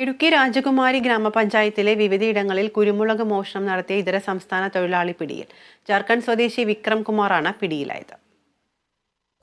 ഇടുക്കി രാജകുമാരി ഗ്രാമപഞ്ചായത്തിലെ വിവിധയിടങ്ങളിൽ കുരുമുളക് മോഷണം നടത്തിയ ഇതര സംസ്ഥാന തൊഴിലാളി പിടിയിൽ. ജാർഖണ്ഡ് സ്വദേശി വിക്രം കുമാറാണ് പിടിയിലായത്.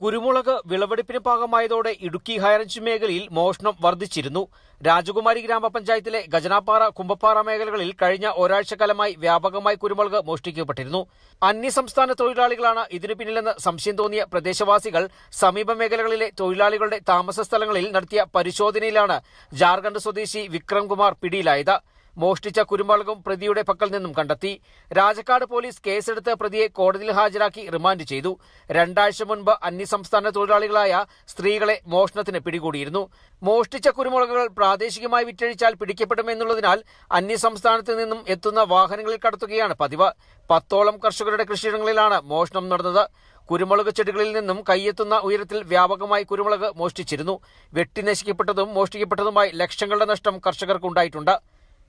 കുരുമുളക് വിളവെടുപ്പിന് ഭാഗമായതോടെ ഇടുക്കി ഹൈറേഞ്ച് മേഖലയിൽ മോഷണം വർദ്ധിച്ചിരുന്നു. രാജകുമാരി ഗ്രാമപഞ്ചായത്തിലെ ഗജനാപ്പാറ കുമ്പപ്പാറ മേഖലകളിൽ കഴിഞ്ഞ ഒരാഴ്ചക്കാലമായി വ്യാപകമായി കുരുമുളക് മോഷ്ടിക്കപ്പെട്ടിരുന്നു. അന്യസംസ്ഥാന തൊഴിലാളികളാണ് ഇതിനു പിന്നിലെന്ന് സംശയം തോന്നിയ പ്രദേശവാസികൾ സമീപ മേഖലകളിലെ തൊഴിലാളികളുടെ താമസ സ്ഥലങ്ങളിൽ നടത്തിയ പരിശോധനയിലാണ് ജാർഖണ്ഡ് സ്വദേശി വിക്രംകുമാർ പിടിയിലായത്. മോഷ്ടിച്ച കുരുമുളകും പ്രതിയുടെ പക്കൽ നിന്നും കണ്ടെത്തി. രാജക്കാട് പോലീസ് കേസെടുത്ത് പ്രതിയെ കോടതിയിൽ ഹാജരാക്കി റിമാൻഡ് ചെയ്തു. രണ്ടാഴ്ച മുൻപ് അന്യസംസ്ഥാന തൊഴിലാളികളായ സ്ത്രീകളെ മോഷണത്തിന് പിടികൂടിയിരുന്നു. മോഷ്ടിച്ച കുരുമുളകുകൾ പ്രാദേശികമായി വിറ്റഴിച്ചാൽ പിടിക്കപ്പെടുമെന്നുള്ളതിനാൽ അന്യസംസ്ഥാനത്ത് നിന്നും എത്തുന്ന വാഹനങ്ങളിൽ കടത്തുകയാണ് പതിവ്. പത്തോളം കർഷകരുടെ കൃഷിയിടങ്ങളിലാണ് മോഷണം നടന്നത്. കുരുമുളക് ചെടികളിൽ നിന്നും കൈയെത്തുന്ന ഉയരത്തിൽ വ്യാപകമായി കുരുമുളക് മോഷ്ടിച്ചിരുന്നു. വെട്ടി നശിക്കപ്പെട്ടതും മോഷ്ടിക്കപ്പെട്ടതുമായി ലക്ഷങ്ങളുടെ നഷ്ടം കർഷകർക്കുണ്ടായിട്ടുണ്ട്.